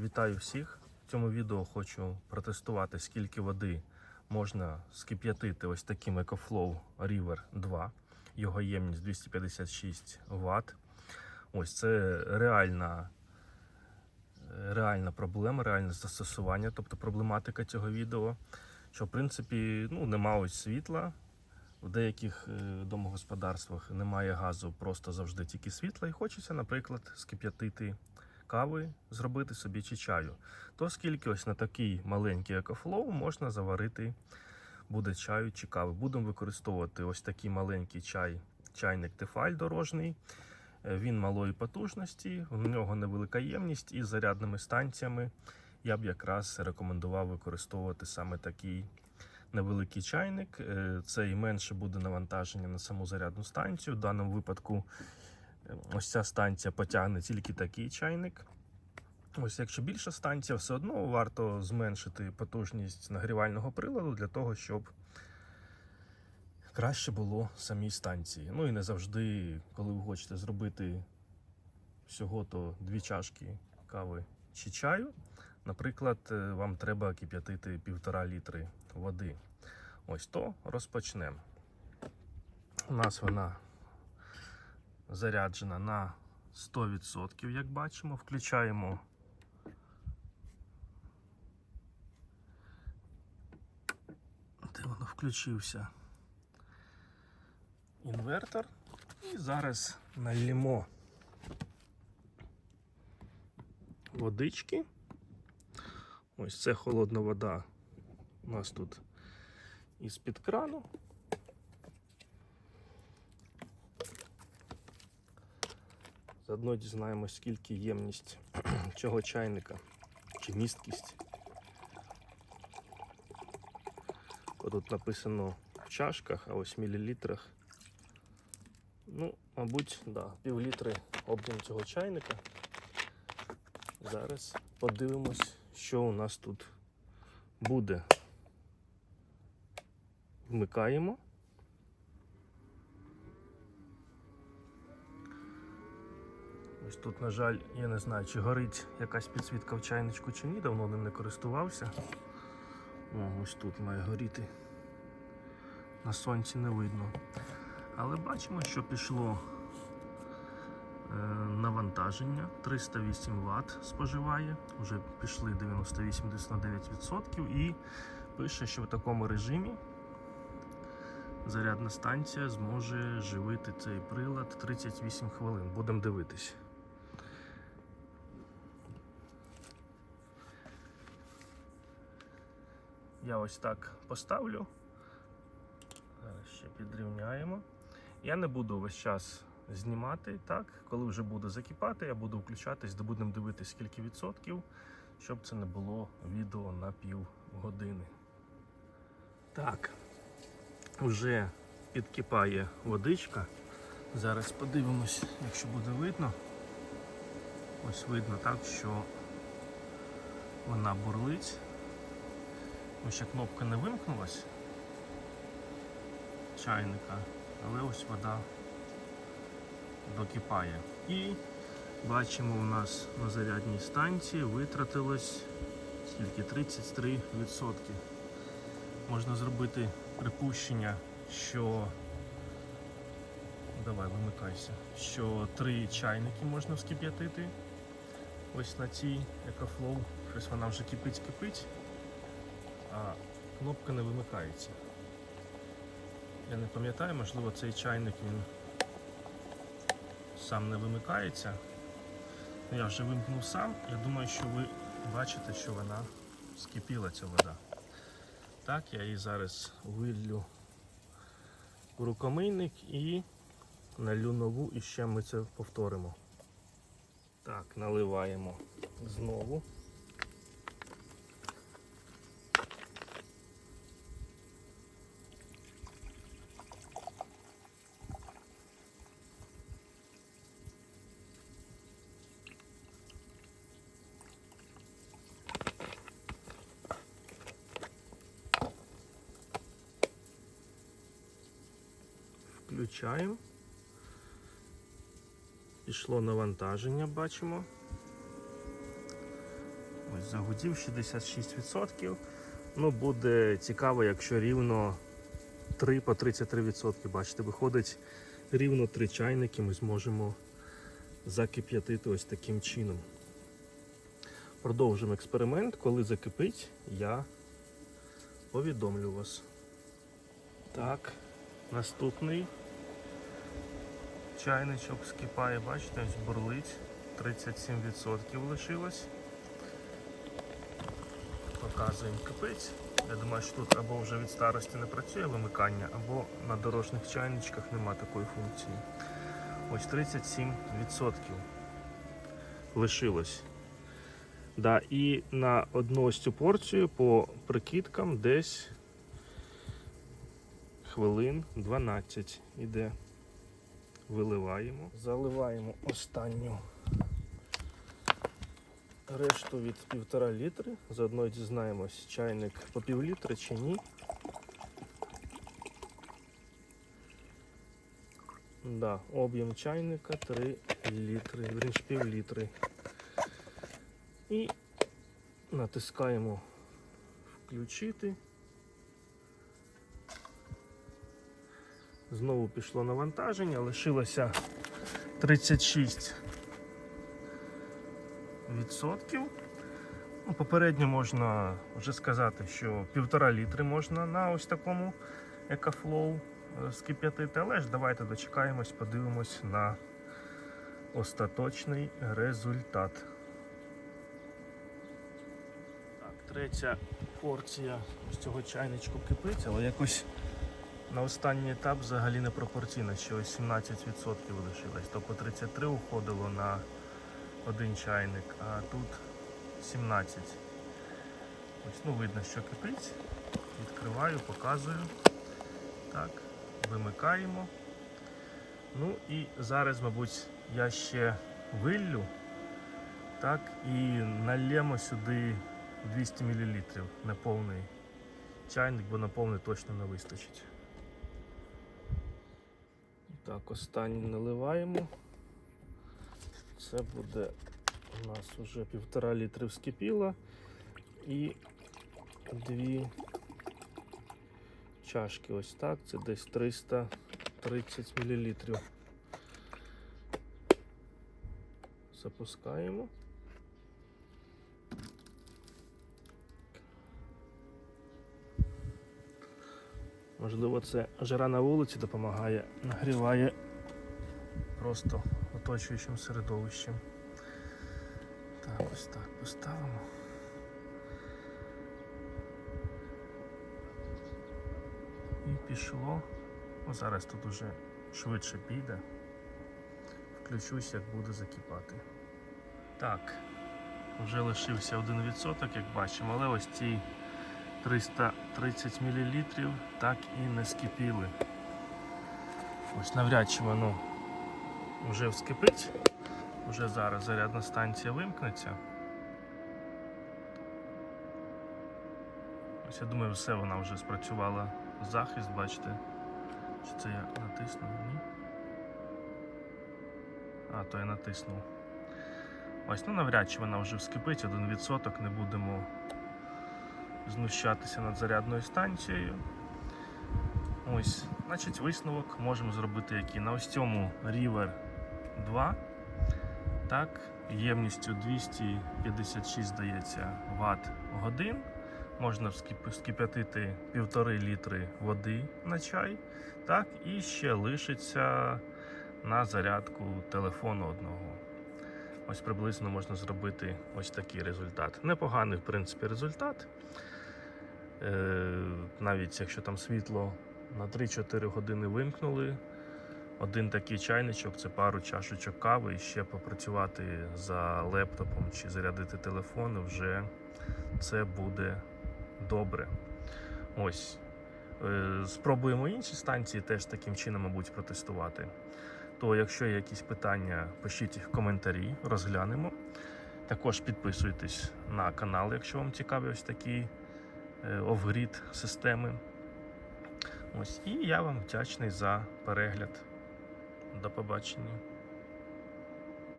Вітаю всіх! В цьому відео хочу протестувати, скільки води можна скип'ятити ось таким EcoFlow River 2. Його ємність 256 Вт. Ось це реальна, реальна проблема, реальне застосування, тобто проблематика цього відео. Що в принципі ну, нема ось світла. В деяких е, домогосподарствах немає газу, просто завжди тільки світла, і хочеться, наприклад, скип'ятити кави, зробити собі чи чаю. То скільки ось на такий маленький екофлоу можна заварити буде чаю чи кави. Будемо використовувати ось такий маленький чай, чайник Тефаль дорожний. Е, Він малої потужності, у нього невелика ємність і з зарядними станціями. Я б якраз рекомендував використовувати саме такий невеликий чайник. Е, Це і менше буде навантаження на саму зарядну станцію. В даному випадку ось ця станція потягне тільки такий чайник. Ось якщо більша станція, все одно варто зменшити потужність нагрівального приладу для того, щоб краще було самій станції. Ну і не завжди, коли ви хочете зробити всього то дві чашки кави чи чаю. Наприклад, е, вам треба кип'ятити півтора літри води. Ось то розпочнемо. У нас вона заряджена на 100%, як бачимо. Включаємо де воно включився інвертор. І зараз налімо водички. Ось це холодна вода у нас тут із-під крану. Заодно дізнаємось, скільки ємність цього чайника чи місткість. Тут написано в чашках, а ось мілілітрах. Ну, мабуть, да, пів об'єм цього чайника. Зараз подивимось, що у нас тут буде. Вмикаємо. Тут, на жаль, я не знаю, чи горить якась підсвітка в чайничку чи ні, давно ним не користувався. О, ось тут має горіти. На сонці не видно. Але бачимо, що пішло е, навантаження 308 Вт споживає, вже пішли 98-99% і пише, що в такому режимі зарядна станція зможе живити цей прилад 38 хвилин. Будемо дивитись. Я ось так поставлю. Зараз ще підрівняємо. Я не буду весь час знімати, так? Коли вже буде закипати, я буду включатись, де будемо дивитися скільки відсотків, щоб це не було відео на пів години. Так, вже підкипає водичка. Зараз подивимось, якщо буде видно. Ось видно так, що вона бурлить. Ось ще кнопка не вимкнулась чайника, але ось вода докипає. І бачимо, у нас на зарядній станції витратилось скільки 33%. Можна зробити припущення, що давай вимикайся, що три чайники можна вскип'ятити. Ось на цій екофлоу. Щось вона вже кипить-кипить, а кнопка не вимикається. Я не пам'ятаю, можливо, цей чайник він сам не вимикається. Ну, Я вже вимкнув сам. Я думаю, що ви бачите, що вона скипіла ця вода. Так, я її зараз виллю у рукомийник і налю нову і ще ми це повторимо. Так, наливаємо знову. Включаємо. Пішло навантаження, бачимо. Ось загудів 66%. Ну, буде цікаво, якщо рівно 3 по 33%. Бачите, виходить рівно 3 чайники ми зможемо закип'ятити ось таким чином. Продовжимо експеримент. Коли закипить, я повідомлю вас. Так, наступний чайничок скипає, бачите, ось бурлить. 37% лишилось. Показуємо кипить. Я думаю, що тут або вже від старості не працює вимикання, або на дорожніх чайничках нема такої функції. Ось 37% лишилось. Да, і на одну ось цю порцію по прикидкам десь хвилин 12 іде. Виливаємо, заливаємо останню решту від півтора літри. Заодно дізнаємось, чайник по пів літри чи ні. Да, об'єм чайника 3 літри, вірніше пів літри. І натискаємо включити. Знову пішло навантаження, лишилося 36 відсотків. Ну, попередньо можна вже сказати, що півтора літри можна на ось такому екофлоу е, скип'ятити, але ж давайте дочекаємось, подивимось на остаточний результат. Так, третя порція з цього чайничку кипить, але якось на останній етап взагалі не пропорційно, ще ось 17% лишилось. Тобто 33 уходило на один чайник, а тут 17. Ось, ну, видно, що кипить. Відкриваю, показую. Так, вимикаємо. Ну і зараз, мабуть, я ще виллю. Так, і нальємо сюди 200 мл на повний чайник, бо на повний точно не вистачить. Так, останній наливаємо. Це буде у нас вже півтора літри вскипіло і дві чашки. Ось так. Це десь 330 мл. Запускаємо. Можливо, це жара на вулиці допомагає, нагріває просто оточуючим середовищем. Так, ось так поставимо. І пішло. О, зараз тут уже швидше піде. Включусь, як буде закипати. Так, вже лишився 1%, як бачимо, але ось ці 330 мл так і не скипіли. Ось навряд чи воно вже вскипить. Вже зараз зарядна станція вимкнеться. Ось я думаю, все вона вже спрацювала захист, бачите. Чи це я натиснув? Ні. А, то я натиснув. Ось, ну навряд чи вона вже вскипить, один відсоток, не будемо знущатися над зарядною станцією. Ось, значить, висновок можемо зробити який. На ось цьому River 2. Так, ємністю 256, здається, Вт годин. Можна вскип'ятити півтори літри води на чай. Так, і ще лишиться на зарядку телефону одного. Ось приблизно можна зробити ось такий результат. Непоганий, в принципі, результат. Е, навіть якщо там світло на 3-4 години вимкнули, один такий чайничок це пару чашечок кави і ще попрацювати за лептопом чи зарядити телефон, вже це буде добре. Ось. Е, Спробуємо інші станції теж таким чином, мабуть, протестувати. То, якщо є якісь питання, пишіть їх в коментарі, розглянемо. Також підписуйтесь на канал, якщо вам цікаві ось такі офгрід системи. Ось, і я вам вдячний за перегляд. До побачення.